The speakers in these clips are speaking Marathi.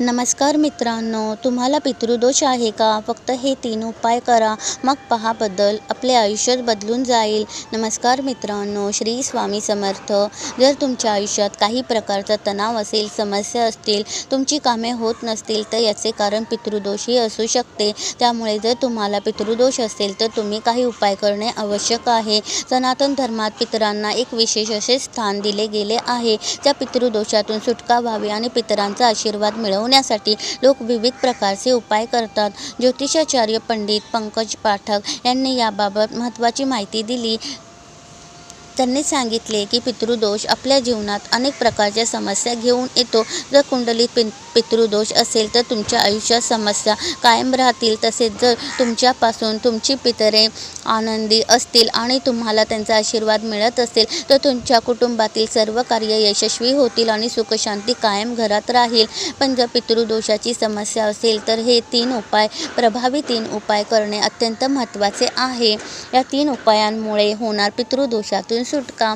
नमस्कार मित्रांनो तुम्हाला पितृदोष आहे का? फक्त हे तीन उपाय करा. मग पहा बदल आपले आयुष्य बदलून जाईल. नमस्कार मित्रांनो श्री स्वामी समर्थ. जर तुमच्या आयुष्यात काही प्रकारचा तणाव असेल समस्या असतील तुमची कामे होत नसतील तर याचे कारण पितृदोषही असू शकते. त्यामुळे जर तुम्हाला पितृदोष असेल तर तुम्ही काही उपाय करणे आवश्यक आहे. सनातन धर्मात पितरांना एक विशेष असे स्थान दिले गेले आहे. त्या पितृदोषातून सुटका व्हावी आणि पितरांचा आशीर्वाद वाढवण्यासाठी लोक विविध प्रकारचे उपाय करतात. ज्योतिषाचार्य पंडित पंकज पाठक यांनी याबाबत महत्त्वाची माहिती दिली. त्यांनी सांगितले की पितृदोष आपल्या जीवनात अनेक प्रकारच्या समस्या घेऊन येतो. जर कुंडलीत पि पितृदोष असेल तर तुमच्या आयुष्यात समस्या कायम राहतील. तसेच जर तुमच्यापासून तुमची पितरे आनंदी असतील आणि तुम्हाला त्यांचा आशीर्वाद मिळत असेल तर तुमच्या कुटुंबातील सर्व कार्य यशस्वी होतील आणि सुखशांती कायम घरात राहील. पण जर पितृदोषाची समस्या असेल तर हे तीन उपाय प्रभावी तीन उपाय करणे अत्यंत महत्त्वाचे आहे. या तीन उपायांमुळे होणार पितृदोषातून सुटका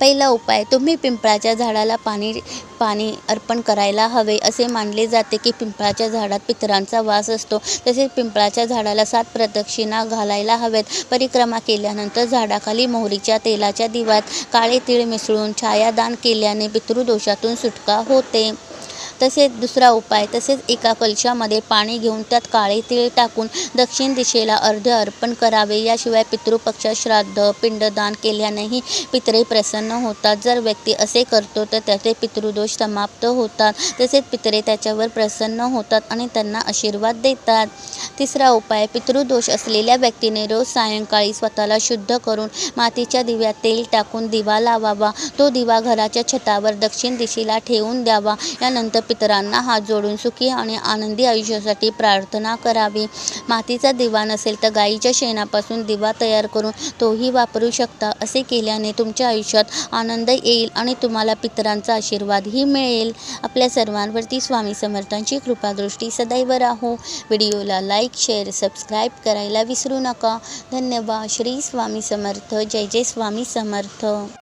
पहिला उपाय तुम्ही पिंपळाच्या झाडाला पाणी पाणी अर्पण करायला हवे. असे मानले जाते की पिंपळाच्या झाडात पितरांचा वास असतो. तसेच पिंपळाच्या झाडाला सात प्रदक्षिणा घालायला हवेत. परिक्रमा केल्यानंतर झाडाखाली मोहरीच्या तेलाच्या दिव्यात काळे तीळ मिसळून छायादान केल्याने पितृदोषातून सुटका होते. तसेच दुसरा उपाय तसेच एका कलशामध्ये पाणी घेऊन त्यात काळे तीळ टाकून दक्षिण दिशेला अर्ध अर्पण करावे. याशिवाय पितृपक्ष श्राद्ध पिंडदान केल्यानेही पितरे प्रसन्न होतात. जर व्यक्ती असे करतो तर त्याचे पितृदोष समाप्त होतात. तसेच पितरे त्याच्यावर प्रसन्न होतात आणि त्यांना आशीर्वाद देतात. तिसरा उपाय पितृदोष असलेल्या व्यक्तीने रोज सायंकाळी स्वतःला शुद्ध करून मातीच्या दिव्यात तेल टाकून दिवा लावावा. तो दिवा घराच्या छतावर दक्षिण दिशेला ठेवून द्यावा. यानंतर पितरांना हात जोडून सुखी आणि आनंदी आयुष्यासाठी प्रार्थना करावी. मातीचा दिवा नसेल तर गाईच्या शेणापासून दिवा तयार करून तोही वापरू शकता. असे केल्याने तुमच्या आयुष्यात आनंद येईल आणि तुम्हाला पितरांचा आशीर्वादही मिळेल. आपल्या सर्वांवरती स्वामी समर्थांची कृपादृष्टी सदैव राहो. व्हिडिओला लाईक शेअर सबस्क्राईब करायला विसरू नका. धन्यवाद. श्री स्वामी समर्थ. जय जय स्वामी समर्थ.